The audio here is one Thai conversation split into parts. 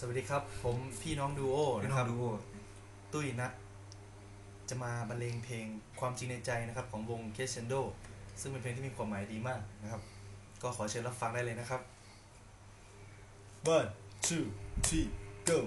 สวัสดีครับ ผมพี่น้องดูโอนะครับดูโอตุ้ยนะจะมาบรรเลงเพลงความจริงในใจนะครับ ของวงเคสเชนโดซึ่งเป็นเพลงที่มีความหมายดีมากนะครับ ก็ขอเชิญรับฟังได้เลยนะครับ one two three go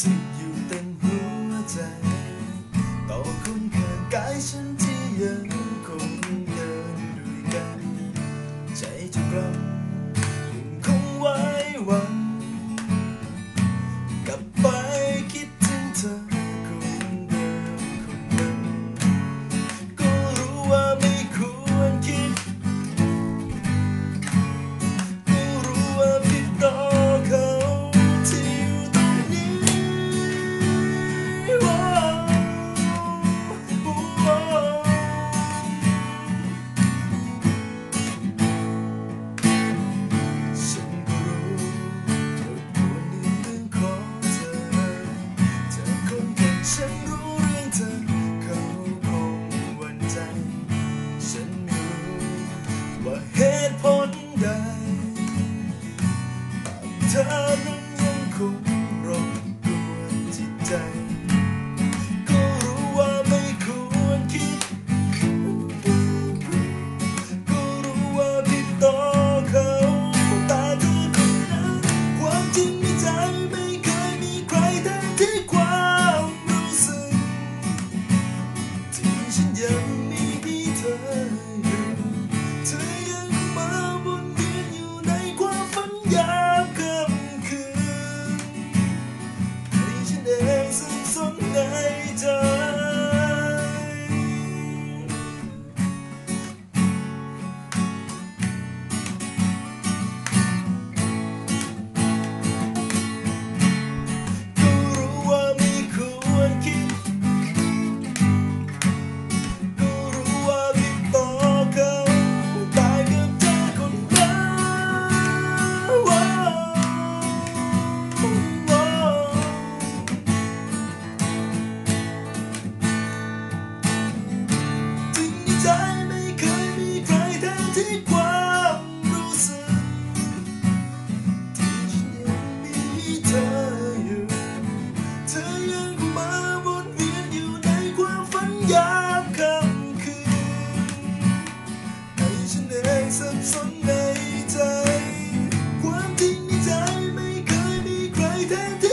สึกอยู่เต็มหัวใจ ต่อคุณเขินกายฉันที่ยังคงเดินด้วยกัน ใจจะกลับ down. evidente